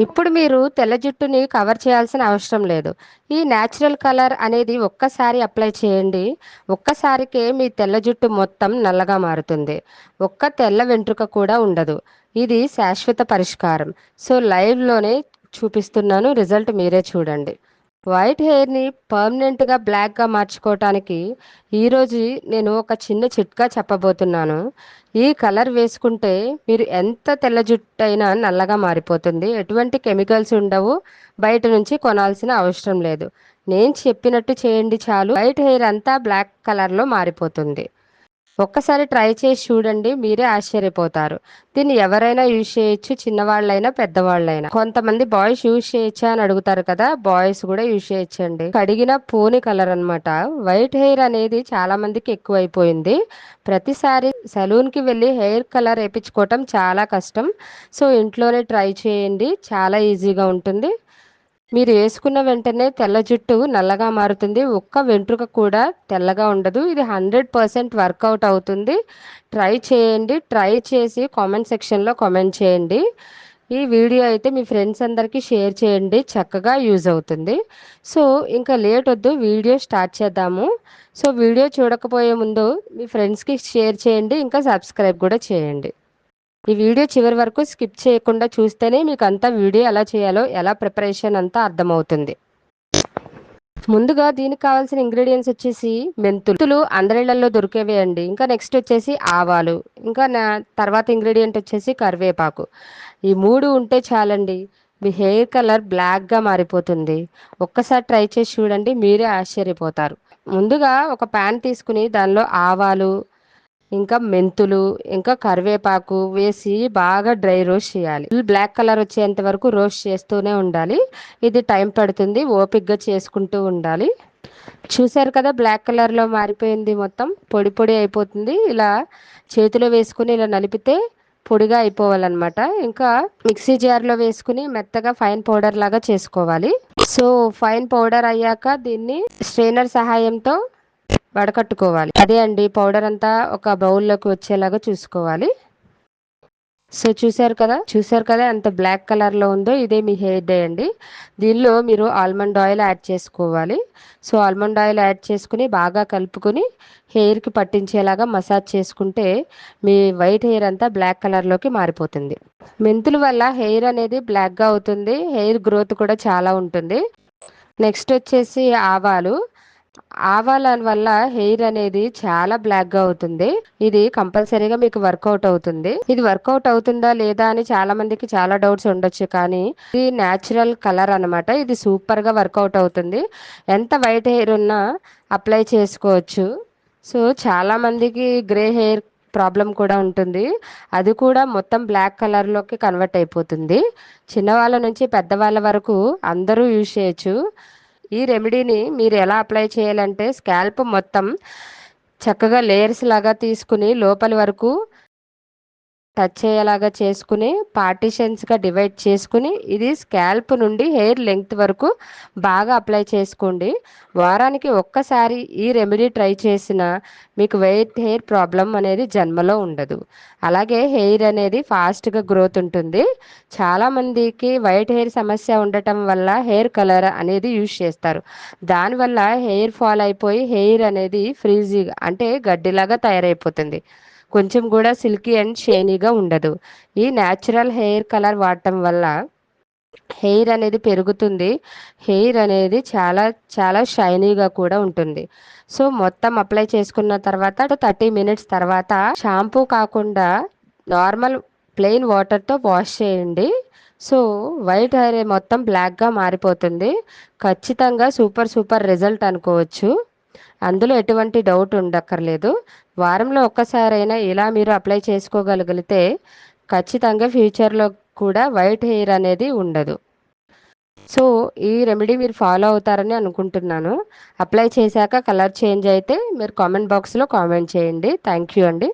ఇప్పుడు మీరు తెల్ల జుట్టుని కవర్ చేయాల్సిన అవసరం లేదు. ఈ న్యాచురల్ కలర్ అనేది ఒక్కసారి అప్లై చేయండి. ఒక్కసారికే మీ తెల్ల జుట్టు మొత్తం నల్లగా మారుతుంది. ఒక్క తెల్ల వెంట్రుక కూడా ఉండదు. ఇది శాశ్వత పరిష్కారం. సో లైవ్లోనే చూపిస్తున్నాను. రిజల్ట్ మీరే చూడండి. వైట్ హెయిర్ని పర్మనెంట్గా బ్లాక్గా మార్చుకోవటానికి ఈరోజు నేను ఒక చిన్న చిట్కా చెప్పబోతున్నాను. ఈ కలర్ వేసుకుంటే మీరు ఎంత తెల్ల జుట్టు అయినా నల్లగా మారిపోతుంది. ఎటువంటి కెమికల్స్ ఉండవు. బయట నుంచి కొనాల్సిన అవసరం లేదు. నేను చెప్పినట్టు చేయండి చాలు. వైట్ హెయిర్ అంతా బ్లాక్ కలర్లో మారిపోతుంది. ఒక్కసారి ట్రై చేసి చూడండి మీరే ఆశ్చర్యపోతారు. దీన్ని ఎవరైనా యూజ్ చేయొచ్చు చిన్నవాళ్ళైనా పెద్దవాళ్ళైనా. కొంతమంది బాయ్స్ యూజ్ చేయొచ్చా అని అడుగుతారు కదా బాయ్స్ కూడా యూజ్ చేయొచ్చండి. కడిగిన పూని కలర్ అనమాట వైట్ హెయిర్ అనేది చాలా మందికి ఎక్కువైపోయింది. ప్రతిసారి సలూన్కి వెళ్ళి హెయిర్ కలర్ వేయించుకోవటం చాలా కష్టం. సో ఇంట్లోనే ట్రై చేయండి చాలా ఈజీగా ఉంటుంది. మీరు వేసుకున్న వెంటనే తెల్ల జుట్టు నల్లగా మారుతుంది. ఒక్క వెంట్రుక కూడా తెల్లగా ఉండదు. ఇది హండ్రెడ్ పర్సెంట్ వర్కౌట్ అవుతుంది. ట్రై చేయండి. ట్రై చేసి కామెంట్ సెక్షన్లో కామెంట్ చేయండి. ఈ వీడియో అయితే మీ ఫ్రెండ్స్ అందరికీ షేర్ చేయండి. చక్కగా యూజ్ అవుతుంది. సో ఇంకా లేట్ వద్దు. వీడియో స్టార్ట్ చేద్దాము. సో వీడియో చూడకపోయే ముందు మీ ఫ్రెండ్స్కి షేర్ చేయండి. ఇంకా సబ్స్క్రైబ్ కూడా చేయండి. ఈ వీడియో చివరి వరకు స్కిప్ చేయకుండా చూస్తేనే మీకు అంతా వీడియో ఎలా చేయాలో ఎలా ప్రిపరేషన్ అంతా అర్థమవుతుంది. ముందుగా దీనికి కావాల్సిన ఇంగ్రీడియంట్స్ వచ్చేసి మెంతులు. అందరిళ్ళలో దొరికేవే అండి. ఇంకా నెక్స్ట్ వచ్చేసి ఆవాలు. ఇంకా నా తర్వాత ఇంగ్రీడియంట్ వచ్చేసి కరివేపాకు. ఈ మూడు ఉంటే చాలండి. మీ హెయిర్ కలర్ బ్లాక్గా మారిపోతుంది. ఒక్కసారి ట్రై చేసి చూడండి మీరే ఆశ్చర్యపోతారు. ముందుగా ఒక ప్యాన్ తీసుకుని దానిలో ఆవాలు ఇంకా మెంతులు ఇంకా కరివేపాకు వేసి బాగా డ్రై రోస్ట్ చేయాలి. బ్లాక్ కలర్ వచ్చేంత వరకు రోస్ట్ చేస్తూనే ఉండాలి. ఇది టైం పడుతుంది ఓపిక్గా చేసుకుంటూ ఉండాలి. చూసారు కదా బ్లాక్ కలర్లో మారిపోయింది మొత్తం. పొడి పొడి అయిపోతుంది. ఇలా చేతిలో వేసుకుని ఇలా నలిపితే పొడిగా అయిపోవాలన్నమాట. ఇంకా మిక్సీ జార్లో వేసుకుని మెత్తగా ఫైన్ పౌడర్ లాగా చేసుకోవాలి. సో ఫైన్ పౌడర్ అయ్యాక దీన్ని స్ట్రైనర్ సహాయంతో వడకట్టుకోవాలి. అదే అండి పౌడర్ అంతా ఒక బౌల్లోకి వచ్చేలాగా చూసుకోవాలి. సో చూసారు కదా? చూసారు కదా ఎంత బ్లాక్ కలర్లో ఉందో? ఇదే మీ హెయిర్ డే అండి. దీనిలో మీరు ఆల్మండ్ ఆయిల్ యాడ్ చేసుకోవాలి. సో ఆల్మండ్ ఆయిల్ యాడ్ చేసుకుని బాగా కలుపుకొని హెయిర్కి పట్టించేలాగా మసాజ్ చేసుకుంటే మీ వైట్ హెయిర్ అంతా బ్లాక్ కలర్లోకి మారిపోతుంది. మెంతుల వల్ల హెయిర్ అనేది బ్లాక్గా అవుతుంది. హెయిర్ గ్రోత్ కూడా చాలా ఉంటుంది. నెక్స్ట్ వచ్చేసి ఆవాలు. ఆవాల వల్ల హెయిర్ అనేది చాలా బ్లాక్గా అవుతుంది. ఇది కంపల్సరీగా మీకు వర్కౌట్ అవుతుంది. ఇది వర్కౌట్ అవుతుందా లేదా అని చాలా మందికి చాలా డౌట్స్ ఉండొచ్చు. కానీ ఇది న్యాచురల్ కలర్ అనమాట ఇది సూపర్గా వర్కౌట్ అవుతుంది. ఎంత వైట్ హెయిర్ ఉన్నా అప్లై చేసుకోవచ్చు. సో చాలా మందికి గ్రే హెయిర్ ప్రాబ్లం కూడా ఉంటుంది. అది కూడా మొత్తం బ్లాక్ కలర్లోకి కన్వర్ట్ అయిపోతుంది. చిన్నవాళ్ళ నుంచి పెద్దవాళ్ళ వరకు అందరూ యూజ్ చేయొచ్చు. ఈ రెమెడీని మీరు ఎలా అప్లై చేయాలంటే స్కాల్ప్ మొత్తం చక్కగా లేయర్స్ లాగా తీసుకుని లోపలి వరకు టచ్ అయ్యేలాగా చేసుకుని పార్టిషన్స్గా డివైడ్ చేసుకుని ఇది స్కాల్ప్ నుండి హెయిర్ లెంగ్త్ వరకు బాగా అప్లై చేసుకోండి. వారానికి ఒక్కసారి ఈ రెమెడీ ట్రై చేసిన మీకు వెయిట్ హెయిర్ ప్రాబ్లం అనేది జన్మలో ఉండదు. అలాగే హెయిర్ అనేది ఫాస్ట్గా గ్రోత్ ఉంటుంది. చాలామందికి వైట్ హెయిర్ సమస్య ఉండటం వల్ల హెయిర్ కలర్ అనేది యూజ్ చేస్తారు. దానివల్ల హెయిర్ ఫాల్ అయిపోయి హెయిర్ అనేది ఫ్రీజీగా అంటే గడ్డిలాగా తయారైపోతుంది. కొంచెం కూడా సిల్కీ అండ్ షైనీగా ఉండదు. ఈ న్యాచురల్ హెయిర్ కలర్ వాడటం వల్ల హెయిర్ అనేది పెరుగుతుంది. హెయిర్ అనేది చాలా చాలా షైనీగా కూడా ఉంటుంది. సో మొత్తం అప్లై చేసుకున్న తర్వాత థర్టీ మినిట్స్ తర్వాత షాంపూ కాకుండా నార్మల్ ప్లెయిన్ వాటర్తో వాష్ చేయండి. సో వైట్ హెయిర్ మొత్తం బ్లాక్గా మారిపోతుంది. ఖచ్చితంగా సూపర్ సూపర్ రిజల్ట్ అనుకోవచ్చు. అందులో ఎటువంటి డౌట్ ఉండక్కర్లేదు. వారంలో ఒక్కసారైనా ఇలా మీరు అప్లై చేసుకోగలిగితే ఖచ్చితంగా ఫ్యూచర్లో కూడా వైట్ హెయిర్ అనేది ఉండదు. సో ఈ రెమెడీ మీరు ఫాలో అవుతారని అనుకుంటున్నాను. అప్లై చేశాక కలర్ చేంజ్ అయితే మీరు కామెంట్ బాక్స్లో కామెంట్ చేయండి. థ్యాంక్ యూ అండి.